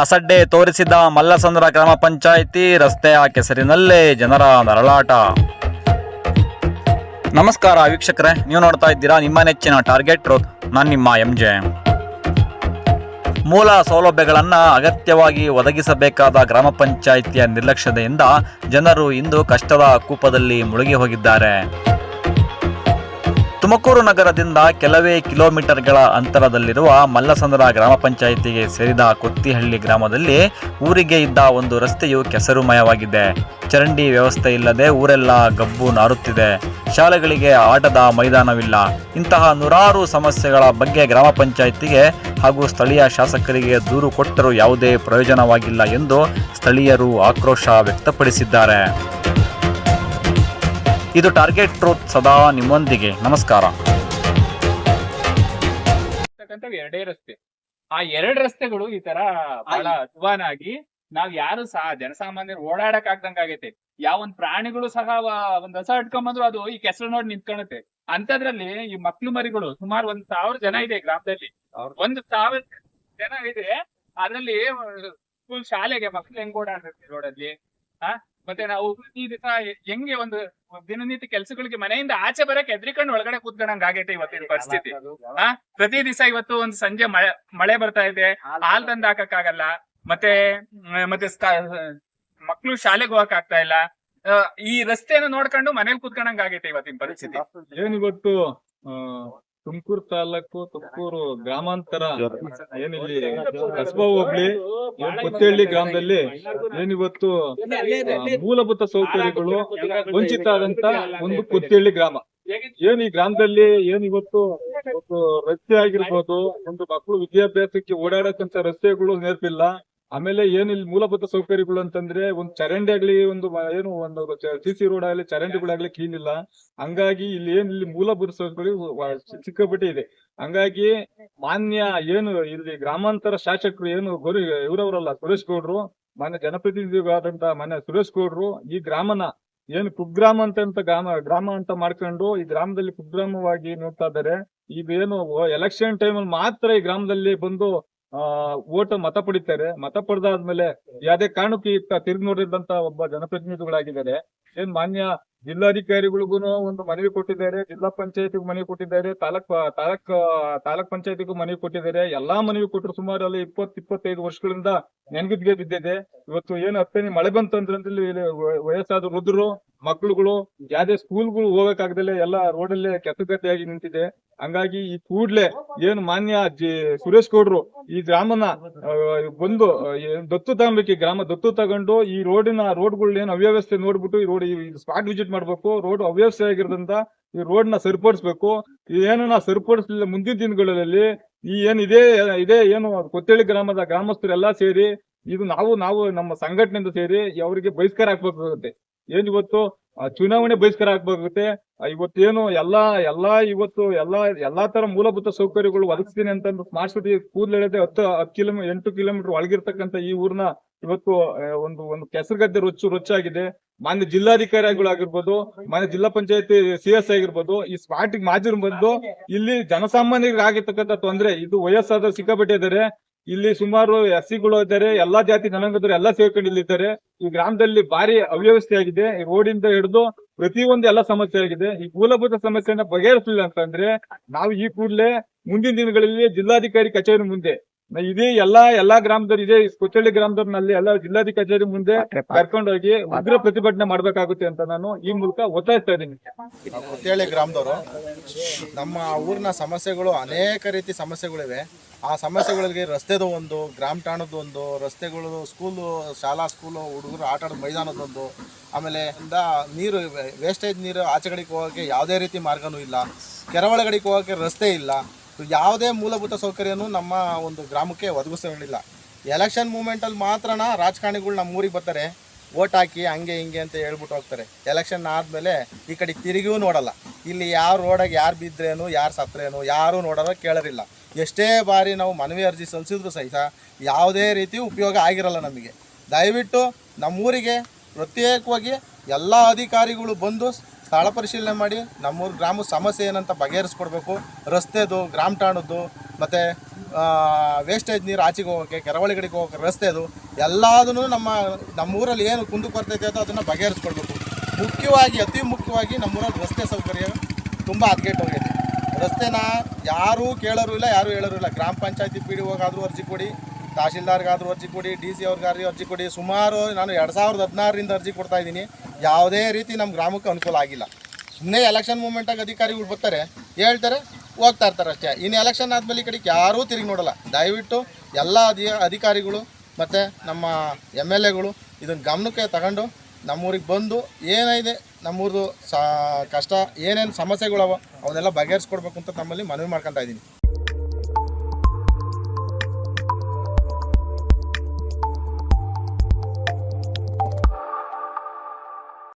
ಅಸಡ್ಡೆ ತೋರಿಸಿದ ಮಲ್ಲಸಂದ್ರ ಗ್ರಾಮ ಪಂಚಾಯಿತಿ ರಸ್ತೆಯ ಕೆಸರಿನಲ್ಲೇ ಜನರ ನರಳಾಟ. ನಮಸ್ಕಾರ ವೀಕ್ಷಕರೇ, ನೀವು ನೋಡ್ತಾ ಇದ್ದೀರಾ ನಿಮ್ಮ ನೆಚ್ಚಿನ ಟಾರ್ಗೆಟ್ ರೋತ್ ನಾನು ನಿಮ್ಮ ಎಂ ಜೆ. ಮೂಲ ಸೌಲಭ್ಯಗಳನ್ನು ಅಗತ್ಯವಾಗಿ ಒದಗಿಸಬೇಕಾದ ಗ್ರಾಮ ಪಂಚಾಯಿತಿಯ ನಿರ್ಲಕ್ಷ್ಯತೆಯಿಂದ ಜನರು ಇಂದು ಕಷ್ಟದ ಕೂಪದಲ್ಲಿ ಮುಳುಗಿ ಹೋಗಿದ್ದಾರೆ. ತುಮಕೂರು ನಗರದಿಂದ ಕೆಲವೇ ಕಿಲೋಮೀಟರ್ಗಳ ಅಂತರದಲ್ಲಿರುವ ಮಲ್ಲಸಂದ್ರ ಗ್ರಾಮ ಪಂಚಾಯಿತಿಗೆ ಸೇರಿದ ಕೊತ್ತಿಹಳ್ಳಿ ಗ್ರಾಮದಲ್ಲಿ ಊರಿಗೆ ಇದ್ದ ಒಂದು ರಸ್ತೆಯು ಕೆಸರುಮಯವಾಗಿದೆ. ಚರಂಡಿ ವ್ಯವಸ್ಥೆ ಇಲ್ಲದೆ ಊರೆಲ್ಲ ಗಬ್ಬು ನಾರುತ್ತಿದೆ. ಶಾಲೆಗಳಿಗೆ ಆಟದ ಮೈದಾನವಿಲ್ಲ. ಇಂತಹ ನೂರಾರು ಸಮಸ್ಯೆಗಳ ಬಗ್ಗೆ ಗ್ರಾಮ ಪಂಚಾಯಿತಿಗೆ ಹಾಗೂ ಸ್ಥಳೀಯ ಶಾಸಕರಿಗೆ ದೂರು ಕೊಟ್ಟರೂ ಯಾವುದೇ ಪ್ರಯೋಜನವಾಗಿಲ್ಲ ಎಂದು ಸ್ಥಳೀಯರು ಆಕ್ರೋಶ ವ್ಯಕ್ತಪಡಿಸಿದ್ದಾರೆ. ಇದು ಟಾರ್ಗೆಟ್ ಟ್ರೂತ್ ಸದಾ ನಿಮ್ಮೊಂದಿಗೆ. ನಮಸ್ಕಾರ. ಎರಡೇ ರಸ್ತೆ. ಆ ಎರಡ್ ರಸ್ತೆಗಳು ಈ ತರ ಬಹಳ ಅಧ್ವಾನಾಗಿ ನಾವ್ ಯಾರು ಸಹ ಜನಸಾಮಾನ್ಯರು ಓಡಾಡಕ್ ಆಗ್ದಂಗ ಆಗೈತೆ. ಯಾವ ಒಂದ್ ಪ್ರಾಣಿಗಳು ಸಹ ಒಂದ್ ಹಸ ಇಟ್ಕೊಂಬಂದ್ರು ಅದು ಈ ಕೆಸರು ನೋಡಿ ನಿಂತ್ಕೊಳತ್ತೆ ಅಂತದ್ರಲ್ಲಿ ಈ ಮಕ್ಳು ಮರಿಗಳು ಸುಮಾರು ಒಂದ್ ಸಾವಿರ ಜನ ಇದೆ ಗ್ರಾಮದಲ್ಲಿ. ಒಂದ್ ಸಾವಿರ ಜನ ಇದೆ. ಅದ್ರಲ್ಲಿ ಸ್ಕೂಲ್ ಶಾಲೆಗೆ ಮಕ್ಳು ಹೆಂಗ್ ಓಡಾಡ್ತಿರ್ತೀವಿ ರೋಡಲ್ಲಿ ಆ? ಮತ್ತೆ ನಾವು ಈ ದಿವಸ ಹೆಂಗೆ ಒಂದು ದಿನನಿತ್ಯ ಕೆಲ್ಸಗಳಿಗೆ ಮನೆಯಿಂದ ಆಚೆ ಬರಕ್ ಎದ್ರಿಕೊಂಡು ಒಳಗಡೆ ಕೂತ್ಕೊಂಡಂಗ್ ಆಗೈತೆ ಇವತ್ತಿನ ಪರಿಸ್ಥಿತಿ. ಆ? ಪ್ರತಿ ದಿವಸ ಇವತ್ತು ಒಂದು ಸಂಜೆ ಮಳೆ ಮಳೆ ಬರ್ತಾ ಇದೆ. ಹಾಲ್ ತಂದ್ ಹಾಕಕ್ಕಾಗಲ್ಲ. ಮತ್ತೆ ಮತ್ತೆ ಮಕ್ಕಳು ಶಾಲೆಗೆ ಹೋಗಕ್ ಆಗ್ತಾ ಇಲ್ಲ. ಆ, ಈ ರಸ್ತೆಯನ್ನು ನೋಡ್ಕೊಂಡು ಮನೇಲಿ ಕೂತ್ಕೊಂಡಂಗ್ ಆಗೈತೆ ಇವತ್ತಿನ ಪರಿಸ್ಥಿತಿ. ಏನಿವತ್ತು ತುಮಕೂರು ತಾಲೂಕು ತುಮಕೂರು ಗ್ರಾಮಾಂತರ ಏನಿಲ್ಲಿ ಕಸಬಾ ಹೋಗ್ಲಿ ಏನ್ ಕೊತ್ತಹಳ್ಳಿ ಗ್ರಾಮದಲ್ಲಿ ಏನಿವತ್ತು ಮೂಲಭೂತ ಸೌಕರ್ಯಗಳು ವಂಚಿತ ಆದಂತ ಒಂದು ಕೊತ್ತಹಳ್ಳಿ ಗ್ರಾಮ. ಏನ್ ಈ ಗ್ರಾಮದಲ್ಲಿ ಏನ್ ಇವತ್ತು ಒಂದು ರಸ್ತೆ ಆಗಿರ್ಬೋದು ಒಂದು ಮಕ್ಕಳು ವಿದ್ಯಾಭ್ಯಾಸಕ್ಕೆ ಓಡಾಡಕ್ಕಂತ ರಸ್ತೆಗಳು ನೆನಪಿಲ್ಲ. ಆಮೇಲೆ ಏನ್ ಇಲ್ಲಿ ಮೂಲಭೂತ ಸೌಕರ್ಯಗಳು ಅಂತಂದ್ರೆ ಒಂದು ಚರಂಡಿ ಆಗ್ಲಿ, ಒಂದು ಏನು, ಒಂದು ಸಿ ಸಿ ರೋಡ್ ಆಗ್ಲಿ, ಚರಂಡಿಗಳಾಗ್ಲಿ ಕ್ಲೀನ್ ಇಲ್ಲ. ಹಂಗಾಗಿ ಇಲ್ಲಿ ಏನ್ ಇಲ್ಲಿ ಮೂಲಭೂತ ಸೌಕರ್ಯ ಸಿಕ್ಕಾಪಟ್ಟೆ ಇದೆ. ಹಂಗಾಗಿ ಮಾನ್ಯ ಏನು ಇಲ್ಲಿ ಗ್ರಾಮಾಂತರ ಶಾಸಕರು ಏನು ಗುರು, ಇವರವರಲ್ಲ, ಸುರೇಶ್ ಗೌಡ್ರು, ಮಾನ್ಯ ಜನಪ್ರತಿನಿಧಿಗಳಾದಂತ ಮಾನ್ಯ ಸುರೇಶ್ ಗೌಡ್ರು, ಈ ಗ್ರಾಮನ ಏನು ಕುಗ್ರಾಮ ಅಂತ ಅಂತ ಗ್ರಾಮ ಗ್ರಾಮ ಅಂತ ಮಾಡ್ಕೊಂಡು ಈ ಗ್ರಾಮದಲ್ಲಿ ಕುಗ್ರಾಮವಾಗಿ ನೋಡ್ತಾ ಇದ್ದಾರೆ. ಏನು ಎಲೆಕ್ಷನ್ ಟೈಮ್ ಅಲ್ಲಿ ಮಾತ್ರ ಈ ಗ್ರಾಮದಲ್ಲಿ ಬಂದು ಓಟ್ ಮತ ಪಡಿತಾರೆ. ಮತ ಪಡೆದಾದ್ಮೇಲೆ ಯಾವುದೇ ಕಾರಣಕ್ಕೂ ಇತ್ತ ತಿರುಗಿ ನೋಡಿದಂತ ಒಬ್ಬ ಜನಪ್ರತಿನಿಧಿಗಳಾಗಿದ್ದಾರೆ. ಏನ್ ಮಾನ್ಯ ಜಿಲ್ಲಾಧಿಕಾರಿಗಳಿಗೂ ಒಂದು ಮನವಿ ಕೊಟ್ಟಿದ್ದಾರೆ. ಜಿಲ್ಲಾ ಪಂಚಾಯತಿಗೂ ಮನವಿ ಕೊಟ್ಟಿದ್ದಾರೆ. ತಾಲೂಕ್ ತಾಲೂಕ್ ತಾಲೂಕ್ ಪಂಚಾಯತಿಗೂ ಮನವಿ ಕೊಟ್ಟಿದ್ದಾರೆ. ಎಲ್ಲಾ ಮನವಿ ಕೊಟ್ಟರು ಸುಮಾರು ಅಲ್ಲಿ ಇಪ್ಪತ್ ಇಪ್ಪತ್ತೈದು ವರ್ಷಗಳಿಂದ ನೆನಗಿದ್ಗೆ ಬಿದ್ದಿದೆ. ಇವತ್ತು ಏನ್ ಹತ್ತನೇ ಮಳೆ ಬಂತಂದ್ರೆ ಇಲ್ಲಿ ವಯಸ್ಸಾದ್ರು ವಯಸ್ಸಾದ ವೃದ್ಧರು ಮಕ್ಕಳುಗಳು ಯಾವ್ದೇ ಸ್ಕೂಲ್ಗಳು ಹೋಗಕ್ಕಾಗ್ದಲೆ ಎಲ್ಲ ರೋಡಲ್ಲೇ ಕೆಸಗದ್ದೆಯಾಗಿ ನಿಂತಿದೆ. ಹಂಗಾಗಿ ಈ ಕೂಡ್ಲೆ ಏನು ಮಾನ್ಯ ಸುರೇಶ್ ಗೌಡ್ರು, ಈ ಗ್ರಾಮನ ಬಂದು ದತ್ತು ತಗೊಂಬೇಕು ಗ್ರಾಮ ದತ್ತು ತಗೊಂಡು ಈ ರೋಡಿನ ರೋಡ್ಗಳು ಏನ್ ಅವ್ಯವಸ್ಥೆ ನೋಡ್ಬಿಟ್ಟು ಈ ರೋಡ್ ಸ್ಪಾಟ್ ವಿಸಿಟ್ ಮಾಡ್ಬೇಕು. ರೋಡ್ ಅವ್ಯವಸ್ಥೆ ಆಗಿರೋದ್ರಿಂದ ಈ ರೋಡ್ನ ಸರಿಪಡಿಸ್ಬೇಕು. ಏನನ್ನ ಸರಿಪಡಿಸ್ಲಿಲ್ಲ ಮುಂದಿನ ದಿನಗಳಲ್ಲಿ, ಈ ಏನ್ ಇದೇ ಇದೇ ಏನು ಕೊತ್ತಳ್ಳಿ ಗ್ರಾಮದ ಗ್ರಾಮಸ್ಥರೆಲ್ಲಾ ಸೇರಿ, ಇದು ನಾವು ನಾವು ನಮ್ಮ ಸಂಘಟನೆಯಿಂದ ಸೇರಿ, ಅವರಿಗೆ ಬಹಿಷ್ಕಾರ ಹಾಕ್ಬೇಕಾಗುತ್ತೆ ಏನ್ ಇವತ್ತು ಚುನಾವಣೆ ಬಹಿಷ್ಕಾರ ಆಗ್ಬೇಕಾಗುತ್ತೆ? ಇವತ್ತೇನು ಎಲ್ಲಾ ಎಲ್ಲಾ ಇವತ್ತು ಎಲ್ಲಾ ಎಲ್ಲಾ ತರ ಮೂಲಭೂತ ಸೌಕರ್ಯಗಳು ಒದಗಿಸ್ತೀನಿ ಅಂತ ಸ್ಮಾರ್ಟ್ ಸಿಟಿ ಕೂದಲೆಳೆದೆ ಹತ್ತು ಹತ್ತು ಕಿಲೋಮೀಟರ್ ಎಂಟು ಕಿಲೋಮೀಟರ್ ಒಳಗಿರ್ತಕ್ಕಂಥ ಈ ಊರ್ನ ಇವತ್ತು ಒಂದು ಒಂದು ಕೆಸರುಗದ್ದೆ ರೊಚ್ಚು, ರೊಚ್ಚಾಗಿದೆ. ಮಾನ್ಯ ಜಿಲ್ಲಾಧಿಕಾರಿಗಳಾಗಿರ್ಬೋದು ಮಾನ್ಯ ಜಿಲ್ಲಾ ಪಂಚಾಯತಿ ಸಿ ಎಸ್ ಆಗಿರ್ಬೋದು, ಈ ಸ್ಮಾರ್ಟ್ ಮಾಜಿ ಬಂದು ಇಲ್ಲಿ ಜನಸಾಮಾನ್ಯರಿಗೆ ಆಗಿರ್ತಕ್ಕಂಥ ತೊಂದ್ರೆ, ಇದು ವಯಸ್ಸಾದ ಸಿಕ್ಕಾಪಟ್ಟೆ ಇಲ್ಲಿ ಸುಮಾರು ಎಸ್ ಸಿಗಳು ಇದ್ದಾರೆ ಎಲ್ಲಾ ಜಾತಿ ಜನಾಂಗದವರು ಎಲ್ಲಾ ಸೇರ್ಕೊಂಡು ಇಲ್ಲಿದ್ದಾರೆ ಈ ಗ್ರಾಮದಲ್ಲಿ ಭಾರಿ ಅವ್ಯವಸ್ಥೆ ಆಗಿದೆ. ಈ ರೋಡಿಂದ ಹಿಡಿದು ಪ್ರತಿಯೊಂದು ಎಲ್ಲಾ ಸಮಸ್ಯೆ ಆಗಿದೆ. ಈ ಮೂಲಭೂತ ಸಮಸ್ಯೆಯನ್ನ ಬಗೆಹರಿಸಲಿಲ್ಲ ಅಂತಂದ್ರೆ ನಾವು ಈ ಕೂಡಲೇ ಮುಂದಿನ ದಿನಗಳಲ್ಲಿ ಜಿಲ್ಲಾಧಿಕಾರಿ ಕಚೇರಿ ಮುಂದೆ ನ- ಇದೇ ಎಲ್ಲಾ ಎಲ್ಲಾ ಗ್ರಾಮದವ್ರು ಇದೇ ಕೊಚ್ಚಳ್ಳಿ ಗ್ರಾಮದವ್ರನಲ್ಲಿ ಎಲ್ಲ ಜಿಲ್ಲಾಧಿಕಾರಿ ಕಚೇರಿ ಮುಂದೆ ಕರ್ಕೊಂಡೋಗಿ ಉಗ್ರ ಪ್ರತಿಭಟನೆ ಮಾಡ್ಬೇಕಾಗುತ್ತೆ ಅಂತ ನಾನು ಈ ಮೂಲಕ ಒತ್ತಾಯಿಸ್ತಾ ಇದ್ದೀನಿ. ಕೊಚ್ಚಳ್ಳಿ ಕೊತ್ತೇಳಿ ಗ್ರಾಮದವರು ನಮ್ಮ ಊರಿನ ಸಮಸ್ಯೆಗಳು ಅನೇಕ ರೀತಿ ಸಮಸ್ಯೆಗಳಿವೆ. ಆ ಸಮಸ್ಯೆಗಳಿಗೆ ರಸ್ತೆದು ಒಂದು, ಗ್ರಾಮ ಠಾಣದ ಒಂದು, ರಸ್ತೆಗಳು, ಸ್ಕೂಲು, ಶಾಲಾ, ಸ್ಕೂಲು, ಹುಡುಗರು ಆಟ ಆಡೋ ಮೈದಾನದೊಂದು, ಆಮೇಲೆ ಇಂದ ನೀರು ವೇಸ್ಟೇಜ್ ನೀರು ಆಚೆ ಕಡೆಗೆ ಹೋಗೋಕ್ಕೆ ಯಾವುದೇ ರೀತಿ ಮಾರ್ಗನೂ ಇಲ್ಲ. ಕೆರವಳಗಡೆಗೆ ಹೋಗೋಕ್ಕೆ ರಸ್ತೆ ಇಲ್ಲ. ಯಾವುದೇ ಮೂಲಭೂತ ಸೌಕರ್ಯನೂ ನಮ್ಮ ಒಂದು ಗ್ರಾಮಕ್ಕೆ ಒದಗಿಸಲಿಲ್ಲ. ಎಲೆಕ್ಷನ್ ಮೂಮೆಂಟಲ್ಲಿ ಮಾತ್ರನ ರಾಜಕಾರಣಿಗಳು ನಮ್ಮ ಊರಿಗೆ ಬರ್ತಾರೆ. ಓಟ್ ಹಾಕಿ ಹಂಗೆ ಹಿಂಗೆ ಅಂತ ಹೇಳ್ಬಿಟ್ಟು ಹೋಗ್ತಾರೆ. ಎಲೆಕ್ಷನ್ ಆದಮೇಲೆ ಈ ಕಡೆ ತಿರುಗಿಯೂ ನೋಡಲ್ಲ. ಇಲ್ಲಿ ಯಾರು ರೋಡಾಗ ಯಾರು ಬಿದ್ದರೇನು ಯಾರು ಸತ್ರೇನು ಯಾರೂ ನೋಡೋರೋ ಕೇಳೋರಿಲ್ಲ. ಎಷ್ಟೇ ಬಾರಿ ನಾವು ಮನವಿ ಅರ್ಜಿ ಸಲ್ಲಿಸಿದ್ರು ಸಹಿತ ಯಾವುದೇ ರೀತಿ ಉಪಯೋಗ ಆಗಿರಲ್ಲ ನಮಗೆ. ದಯವಿಟ್ಟು ನಮ್ಮೂರಿಗೆ ಪ್ರತ್ಯೇಕವಾಗಿ ಎಲ್ಲ ಅಧಿಕಾರಿಗಳು ಬಂದು ಸ್ಥಳ ಪರಿಶೀಲನೆ ಮಾಡಿ, ನಮ್ಮೂರು ಗ್ರಾಮದ ಸಮಸ್ಯೆ ಏನಂತ ಬಗೆಹರಿಸ್ಕೊಡ್ಬೇಕು. ರಸ್ತೆದು, ಗ್ರಾಮ ಠಾಣದ್ದು ಮತ್ತು ವೇಸ್ಟೇಜ್ ನೀರು ಆಚೆಗೆ ಹೋಗೋಕ್ಕೆ ಕೆರವಳಿಗಡೆಗೆ ಹೋಗೋಕೆ ರಸ್ತೆದು ಎಲ್ಲದನ್ನು ನಮ್ಮ, ನಮ್ಮೂರಲ್ಲಿ ಏನು ಕುಂದು ಕೊರತೆ ಅಂತ ಅದನ್ನು ಬಗೆಹರಿಸ್ಕೊಡ್ಬೇಕು. ಮುಖ್ಯವಾಗಿ, ಅತಿ ಮುಖ್ಯವಾಗಿ ನಮ್ಮೂರಲ್ಲಿ ರಸ್ತೆ ಸೌಕರ್ಯ ತುಂಬ ಹದಗೆಟ್ಟು ಹೋಗೈತೆ ರಸ್ತೆನ ಯಾರೂ ಕೇಳೋರು ಇಲ್ಲ, ಯಾರೂ ಹೇಳೋರು ಇಲ್ಲ. ಗ್ರಾಮ ಪಂಚಾಯತಿ ಪಿ ಡಿ ಹೋಗಾದ್ರೂ ಅರ್ಜಿ ಕೊಡಿ, ತಹಶೀಲ್ದಾರ್ಗಾದ್ರೂ ಅರ್ಜಿ ಕೊಡಿ, ಡಿ ಸಿ ಅವ್ರಿಗಾದ್ರೂ ಅರ್ಜಿ ಕೊಡಿ. ಸುಮಾರು ನಾನು ಎರಡು ಸಾವಿರದ ಹದಿನಾರರಿಂದ ಅರ್ಜಿ ಕೊಡ್ತಾ ಇದ್ದೀನಿ. ಯಾವುದೇ ರೀತಿ ನಮ್ಮ ಗ್ರಾಮಕ್ಕೆ ಅನುಕೂಲ ಆಗಿಲ್ಲ. ಸುಮ್ಮನೆ ಎಲೆಕ್ಷನ್ ಮೂಮೆಂಟಾಗಿ ಅಧಿಕಾರಿಗಳು ಬರ್ತಾರೆ, ಹೇಳ್ತಾರೆ, ಹೋಗ್ತಾ ಇರ್ತಾರೆ ಅಷ್ಟೇ. ಇನ್ನು ಎಲೆಕ್ಷನ್ ಆದಮೇಲೆ ಈ ಕಡೆಗೆ ಯಾರೂ ತಿರುಗಿ ನೋಡಲ್ಲ. ದಯವಿಟ್ಟು ಎಲ್ಲ ಅಧಿ ಅಧಿಕಾರಿಗಳು ಮತ್ತು ನಮ್ಮ ಎಂ ಎಲ್ ಎಗಳು ಇದನ್ನು ಗಮನಕ್ಕೆ ತಗೊಂಡು ನಮ್ಮೂರಿಗೆ ಬಂದು ಏನಿದೆ, ನಮ್ಮೂರದು ಸಾ ಕಷ್ಟ, ಏನೇನು ಸಮಸ್ಯೆಗಳವ, ಅವನ್ನೆಲ್ಲ ಬಗೆಹರಿಸ್ಕೊಡ್ಬೇಕು ಅಂತ ತಮ್ಮಲ್ಲಿ ಮನವಿ ಮಾಡ್ಕೊತಾ ಇದ್ದೀನಿ.